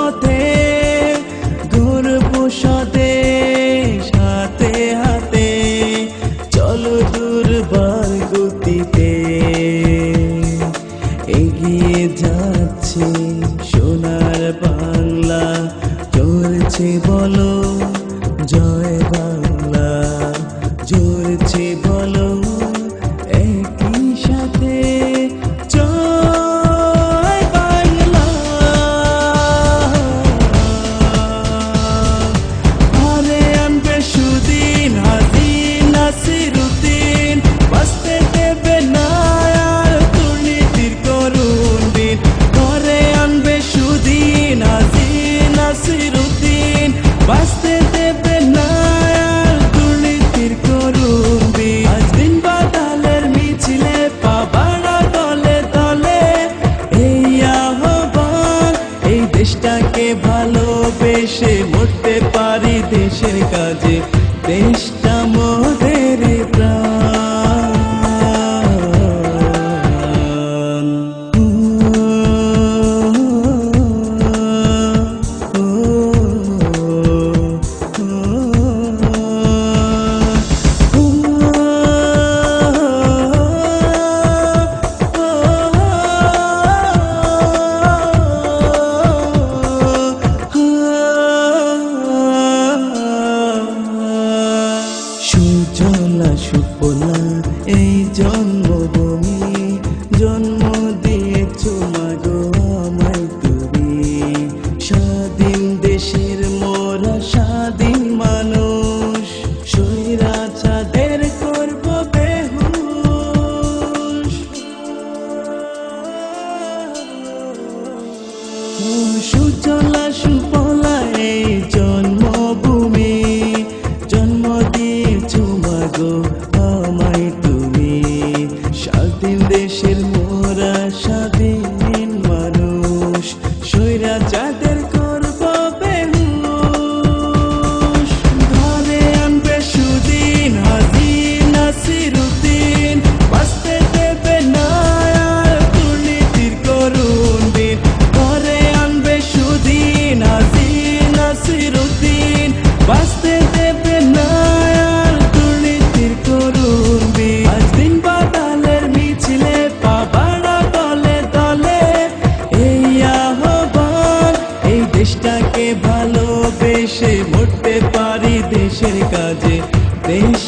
পথে ঘুরবো সদে সাথে হাতে চলো দুর্বার গতিতে এগিয়ে যাচ্ছে দেশে সে মরতে পারি দেশের কাজে। দেশটা সুজলা সুফলা জন্মভূমি তুমি। স্বাধীন দেশের মোরা স্বাধীন মানুষ সৈরা দেশে মরতে পারি দেশের কাজে দেশ